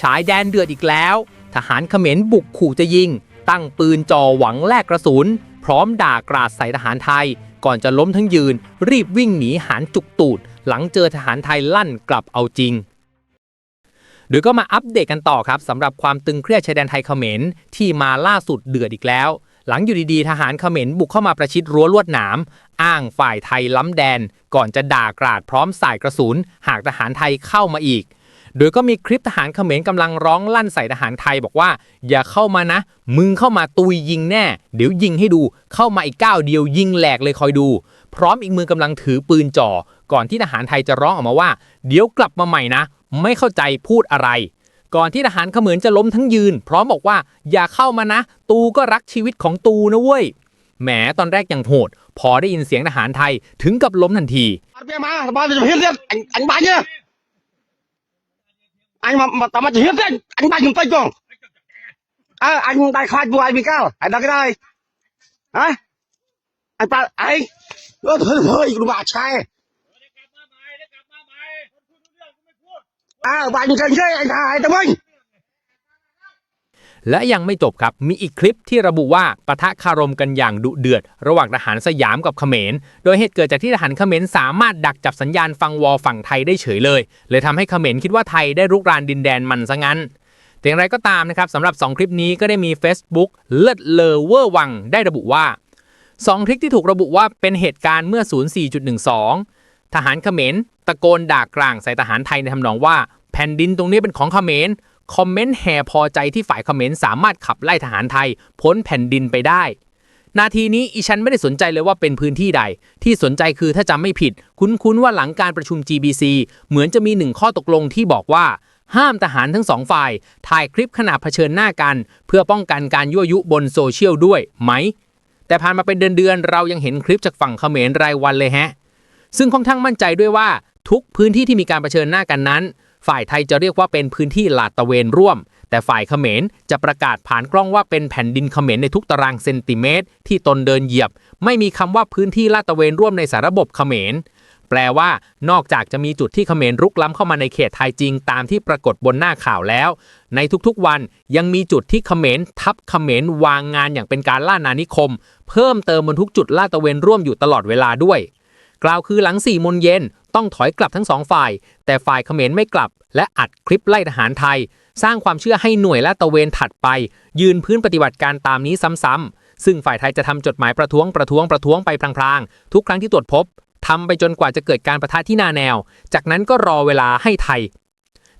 ฉายแดนเดือดอีกแล้ว ทหารเขมรบุกขู่จะยิง ตั้งปืนจ่อหวังแลกกระสุน พร้อมด่ากราดใส่ทหารไทย ก่อนจะล้มทั้งยืน รีบวิ่งหนีหารจุกตูด หลังเจอทหารไทยลั่นกลับเอาจริงโดยก็มาอัปเดตกันต่อครับสำหรับความตึงเครียดชายแดนไทยเขมรที่มาล่าสุดเดือดอีกแล้ว หลังอยู่ดีๆ ทหารเขมรบุกเข้ามาประชิดรั้วลวดหนาม อ้างฝ่ายไทยล้ำแดน ก่อนจะด่ากราดพร้อมสายกระสุน หากทหารไทยเข้ามาอีก โดยก็มีคลิปทหารเขมรกำลังร้องลั่นใส่ทหารไทยบอกว่า อย่าเข้ามานะ มึงเข้ามาตุยยิงแน่ เดี๋ยวยิงให้ดู เข้ามาอีกก้าวเดียวยิงแหลกเลยคอยดู พร้อมอีกมือกำลังถือปืนจ่อ ก่อนที่ทหารไทยจะร้องออกมาว่า เดี๋ยวกลับมาใหม่นะ ไม่เข้าใจพูดอะไร ก่อนที่ทหารเขมรจะล้มทั้งยืน พร้อมบอกว่า อย่าเข้ามานะ ตูก็รักชีวิตของตูนะเว้ยแหมตอนแรกยังโหด พอได้ยินเสียงทหารไทยถึงกับล้มทันที Arabia mà, bao giờ hiến tiếp, anh mà mà tao mà chỉ hiếp tiếp, anh bay chúng tay không? À, anh đại khai bùa ai bị cao, anh đặt cái đây. Hả? Anh ta anh. nó thôi thôi, đồ bà trai. À, bạn chân chơi anh thải tao mình. และยังไม่จบครับ มีอีกคลิปที่ระบุว่าปะทะคารมกันอย่างดุเดือด ระหว่างทหารสยามกับเขมร โดยเหตุเกิดจากที่ทหารเขมรสามารถดักจับสัญญาณฟังวอฝั่งไทยได้เฉยเลย เลยทำให้เขมรคิดว่าไทยได้รุกรานดินแดนมันซะงั้นแต่อย่างไรก็ตามนะครับสำหรับ 2 คลิปนี้ก็ได้มี Facebook เลิศเลอเวอร์วังได้ระบุว่า 2 คลิปที่ถูกระบุว่าเป็นเหตุการณ์เมื่อ 04.12 ทหารเขมรตะโกนด่ากลางใส่ทหารไทยในทำนองว่า แผ่นดินตรงนี้เป็นของเขมร คอมเมนต์แห่พอใจที่ฝ่ายคอมเขมรสามารถขับไล่ทหารไทย พ้นแผ่นดินไปได้ นาทีนี้อีฉันไม่ได้สนใจเลยว่าเป็นพื้นที่ใด ที่สนใจคือถ้าจำไม่ผิด คุ้นๆว่าหลังการประชุม GBC เหมือนจะมีหนึ่งข้อตกลงที่บอกว่าห้ามทหารทั้งสองฝ่าย ถ่ายคลิปขณะเผชิญหน้ากัน เพื่อป้องกันการยั่วยุบนโซเชียลด้วยไหม แต่ผ่านมาเป็นเดือนๆเรายังเห็นคลิปจากฝั่งเขมรรายวันเลยฮะ ซึ่งค่อนข้างมั่นใจด้วยว่าทุกพื้นที่ที่มีการเผชิญหน้ากันนั้น ฝ่ายไทยจะเรียกว่าเป็นพื้นที่ลาดตะเวนร่วม แต่ฝ่ายเขมรจะประกาศผ่านกล้องว่าเป็นแผ่นดินเขมรในทุกตารางเซนติเมตร ที่ตนเดินเหยียบ ไม่มีคำว่าพื้นที่ลาดตะเวนร่วมในสาระบบเขมรแปลว่านอกจากจะมีจุดที่เขมรรุกล้ำเข้ามาในเขตไทยจริงตามที่ปรากฏบนหน้าข่าวแล้ว ในทุกๆวันยังมีจุดที่เขมรทับเขมรวางงานอย่างเป็นการล่านานิคม เพิ่มเติมบนทุกจุดลาดตะเวนร่วมอยู่ตลอดเวลาด้วย กล่าวคือหลัง4ี่โมงเย็น ต้องถอยกลับทั้งสองฝ่าย แต่ฝ่ายเขมรไม่กลับ และอัดคลิปไล่ทหารไทย สร้างความเชื่อให้หน่วยแลาดตะเวนถัดไป ยืนพื้นปฏิบัติการตามนี้ซ้ำๆซึ่งฝ่ายไทยจะทำจดหมายประท้วงประท้วงประท้วงไปพลางๆ ทุกครั้งที่ตรวจพบทำไปจนกว่าจะเกิดการประทะที่นาแนว จากนั้นก็รอเวลาให้ไทย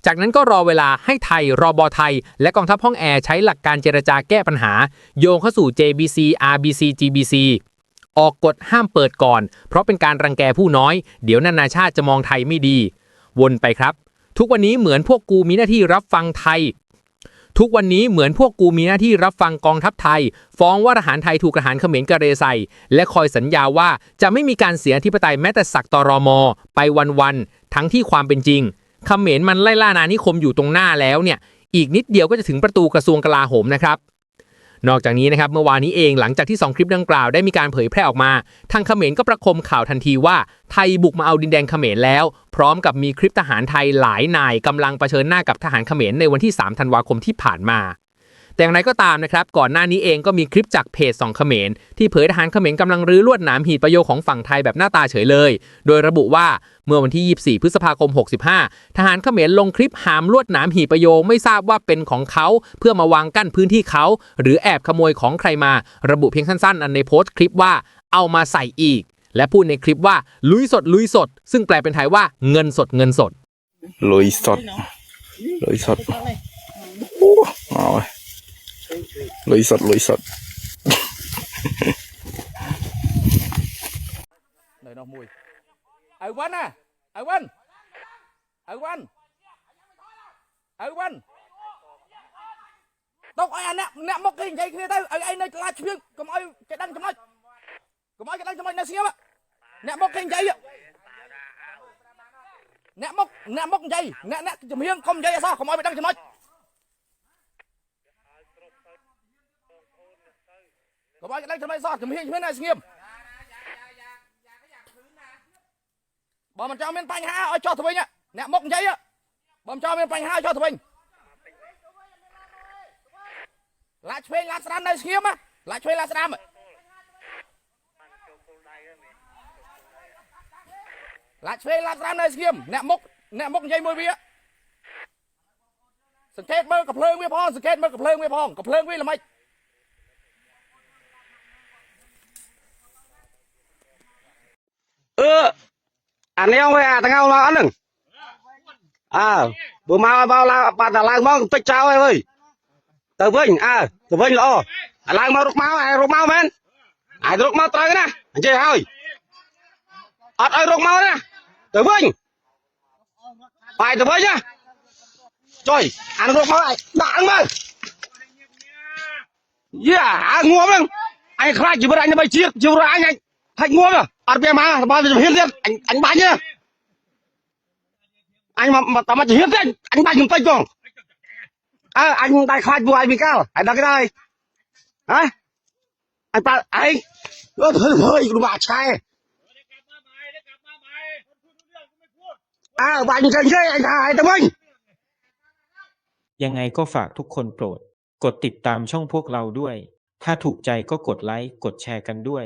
จากนั้นก็รอเวลาให้ไทย รอบอไทย และกองทัพห้องแอร์ใช้หลักการเจรจาแก้ปัญหา โยงเข้าสู่ JBC RBC GBC ออกกฎห้ามเปิดก่อน เพราะเป็นการรังแกผู้น้อย เดี๋ยวนานาชาติจะมองไทยไม่ดี วนไปครับ ทุกวันนี้เหมือนพวกกูมีหน้าที่รับฟังไทย ทุกวันนี้เหมือนพวกกูมีหน้าที่รับฟังกองทัพไทย ฟ้องว่าทหารไทยถูกทหารเขมรกระเรใส่และคอยสัญญาว่าจะไม่มีการเสียอธิปไตยแม้แต่สักตอรอมอไปวันๆทั้งที่ความเป็นจริงเขมรมันไล่ล่านานิคมอยู่ตรงหน้าแล้วเนี่ยอีกนิดเดียวก็จะถึงประตูกระทรวงกลาโหมนะครับ นอกจากนี้นะครับเมื่อวานนี้เองหลังจากที่ 2 คลิปดังกล่าวได้มีการเผยแพร่ออกมา ทางเขมรก็ประคมข่าวทันทีว่าไทยบุกมาเอาดินแดงเขมรแล้ว พร้อมกับมีคลิปทหารไทยหลายนายกำลังเผชิญหน้ากับทหารเขมรในวันที่ 3 ธันวาคมที่ผ่านมา แต่อย่างไรก็ตามนะครับ ก่อนหน้านี้เองก็มีคลิปจากเพจสองเขมรที่เผยทหารเขมรกำลังรื้อลวดหนามหีบประโยคของฝั่งไทยแบบหน้าตาเฉยเลย โดยระบุว่าเมื่อวันที่ 24 พฤษภาคม 65 ทหารเขมรลงคลิปหามลวดหนามหีบประโยคไม่ทราบว่าเป็นของเขา เพื่อมาวางกั้นพื้นที่เขา หรือแอบขโมยของใครมา ระบุเพียงสั้นๆ อันในโพสต์คลิปว่าเอามาใส่อีก และพูดในคลิปว่า ลุยสดลุยสด ซึ่งแปลเป็นไทยว่าเงินสดเงินสด ลุยสดลุยสดโอ้ Lũy sật, lũy sật. Này nó mùi. Ai quanh à, ở quanh. Ở quanh. Ở quanh. Tông ai nè, nè một cái dây kia tao, ai ai nơi là chuyện, có ai cái đăng cho mày. Có ai cái đăng cho mày nó xíu á. Nè một cái dây á. Nè một, nè một dây, nè nè chùm hiên không dây sao, cầm ai bị đăng cho mày. Cầm ai cầm ai cái đăng cầm ai sao chùm hiên chùm hiên này xíu បើមិនចង់មានបញ្ហាឲ្យចោះទៅវិញអ្នកមុខនិយាយបើមិនចង់មានបញ្ហាឲ្យចោះទៅវិញឡាឆ្វេងឡាស្ដាំនៅស្ងៀមឡាឆ្វេងឡាស្ដាំឡាឆ្វេងឡាស្ដាំនៅស្ងៀមអ្នកមុខអ្នកមុខនិយាយមួយវាសង្កេតមើលកំភ្លើងវាផងសង្កេតមើលកំភ្លើងវាផងកំភ្លើងវាល្មិច អឺអានេះវិញអាទាំងមកអត់ហ្នឹងអើបើមកមកឡើងបាត់តែឡើងមកតិចចោលហើយវើយទៅវិញអើទៅវិញល្អអាឡើងមករកមកអារកមកមែនអារកមកត្រូវណាអញ្ចឹងហើយអត់ឲ្យរកមកណាទៅវិញបាយទៅវិញណាចុយអារកមកឲ្យដាក់ហ្នឹងមកយ៉ាអាងួមហ្នឹងអញខ្លាចជីវិតអញដើម្បីជាតិជីវិតអញអញ thạch mua à ăn bia má ba giờ hiến lên anh anh bán nhá anh mà mà tao mà chỉ hiến lên anh bán chúng tay còn à anh đại khai vua anh bị cao anh đang cái đây hả anh ta anh ơi hơi hơi của bà trai à bà anh cần chơi anh thải tao anh ยังไงก็ฝากทุกคนโปรด กดติดตามช่องพวกเราด้วย ถ้าถูกใจก็กดไลค์ กดแชร์กันด้วย